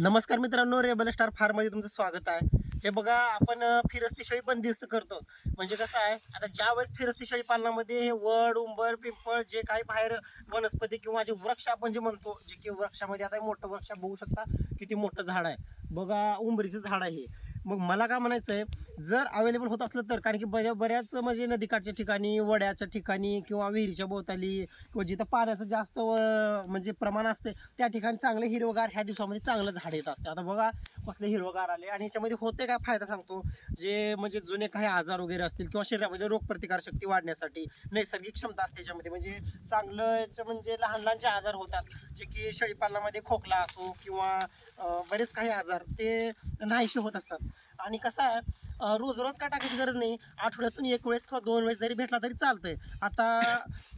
नमस्कार मित्रांनो rebel star फार्ममध्ये तुमचं स्वागत आहे. हे बघा आपण फिरस्ती शेळी बंदिस्त करतो. म्हणजे कसं आहे आता ज्या वेळेस फिरस्ती शेळी पालनामध्ये हे वड उंबर पिंपळ जे काही बाहेर वनस्पती किंवा जे वृक्ष आपण जे म्हणतो जे की वृक्षामध्ये आता मोठं वृक्ष बघू शकता किती मोठं झाड आहे. बघा उंबरीचं झाड आहे हे. मग मला काय म्हणायचं आहे जर अवेलेबल होत असलं तर कारण की बऱ्या बऱ्याच म्हणजे नदीकाठच्या ठिकाणी वड्याच्या ठिकाणी किंवा विहिरीच्या भोवताली किंवा जिथं पाण्याचं जास्त म्हणजे प्रमाण असते त्या ठिकाणी चांगलं हिरवगार ह्या दिवसामध्ये चांगलं झाड येत असते आता बघा कसले हिरवगार आले? आणि याच्यामध्ये होते काय फायदा सांगतो? जे म्हणजे जुने काही आजार वगैरे असतील किंवा शरीरामध्ये रोगप्रतिकारशक्ती वाढण्यासाठी नैसर्गिक क्षमता असते याच्यामध्ये. म्हणजे चांगलं याचं म्हणजे लहान लहान जे आजार होतात जे की शेळीपालनामध्ये खोकला असो किंवा बरेच काही आजार ते नाहीशी होत असतात. आणि कसं आहे रोज रोज काय टाकायची गरज नाही. आठवड्यातून एक वेळेस किंवा दोन वेळेस जरी भेटला तरी चालतंय. आता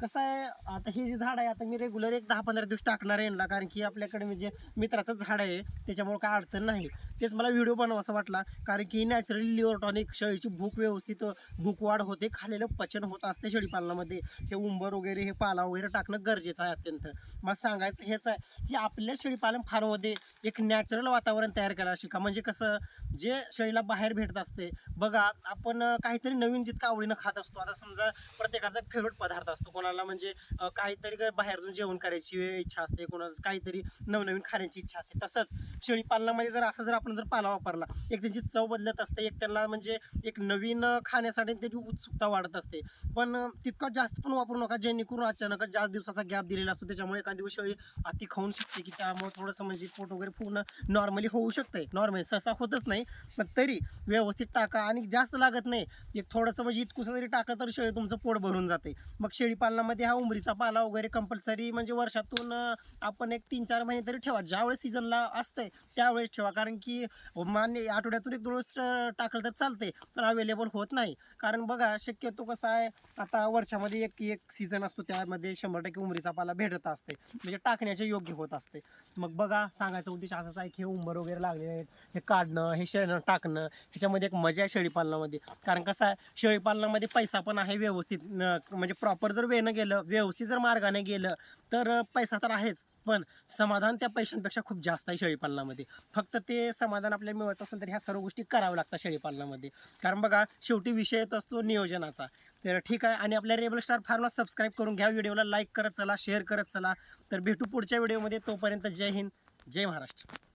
कसं आहे आता हे जे झाड आहे आता मी रेग्युलर एक दहा पंधरा दिवस टाकणार आहे कारण की आपल्याकडे म्हणजे मित्राचं झाड आहे त्याच्यामुळे काय अडचण नाही. तेच मला व्हिडिओ बनवा असं वाटला कारण की नॅचरली लिओरटॉनिक शेळीची भूक व्यवस्थित भूक वाढ होते खालेलं पचन होत असते शेळीपालनामध्ये. हे उंबर वगैरे हे पाला वगैरे टाकणं गरजेचं आहे अत्यंत. मला सांगायचं हेच आहे की आपल्या शेळीपालन फार्ममध्ये एक नॅचरल वातावरण तयार करायला शिका. म्हणजे कसं जे शेळीला बाहेर भेटत असते बघा आपण काहीतरी नवीन जितकं आवडीनं खात असतो आता समजा प्रत्येकाचा फेवरेट पदार्थ असतो कोणाला म्हणजे काहीतरी बाहेर जाऊन जेवण करायची इच्छा असते कोणाला काहीतरी नवनवीन खाण्याची इच्छा असते तसंच शेळी पालनामध्ये जर असं जर आपण जर पाला वापरला एक त्यांची चव बदलत असते एक त्यांना म्हणजे एक नवीन खाण्यासाठी त्याची उत्सुकता वाढत असते. पण तितका जास्त पण वापरू नका जेणेकरून अचानक जास्त दिवसाचा गॅप दिलेला असतो त्याच्यामुळे एखादी दिवस शेळी अति खाऊन शकते की त्यामुळे थोडंसं म्हणजे पोट वगैरे पूर्ण नॉर्मली होऊ शकते नॉर्मली सहसा होतच नाही पण तरी व्यवस्थित टाका आणि जास्त लागत नाही. एक थोडंसं म्हणजे इतकुसं जरी टाकलं तर शेळी तुमचं पोट भरून जाते. मग शेळी पालनामध्ये हा उंबरीचा पाला वगैरे कंपल्सरी म्हणजे वर्षातून आपण एक तीन चार महिने तरी ठेवा. ज्यावेळेस सीझनला असते त्यावेळेस ठेवा. कारण की मान्य आठवड्यातून एक दोन वेळेस टाकलं तर चालते पण अवेलेबल होत नाही. कारण बघा शक्यतो कसं आहे आता वर्षामध्ये एक एक सीझन असतो त्यामध्ये शंभर टक्के उंबरीचा पाला भेटत असते. म्हणजे टाकण्याचे योग्य होत असते. मग बघा सांगायचा उद्देश असाच आहे की हे उंबर वगैरे लागले आहेत. हे काढणं हे शेण टाकणं ह्याच्यामध्ये एक मजा आहे शेळीपालनामध्ये. कारण कसं आहे शेळीपालनामध्ये पैसा पण आहे व्यवस्थित. न- म्हणजे प्रॉपर जर वेनं गेलं व्यवस्थित जर मार्गाने गेलं तर पैसा तर आहेच. पण समाधान त्या पैशांपेक्षा खूप जास्त आहे शेळीपालनामध्ये. फक्त ते समाधान आपल्याला मिळत असेल तर ह्या सर्व गोष्टी कराव्या लागतात शेळीपालनामध्ये. कारण बघा शेवटी विषय येत असतो नियोजनाचा. तर ठीक आहे आणि आपल्या रेबल स्टार फार्मला सबस्क्राईब करून घ्या. व्हिडिओला लाईक करत चला शेअर करत चला. तर भेटू पुढच्या व्हिडिओमध्ये. तोपर्यंत जय हिंद जय महाराष्ट्र.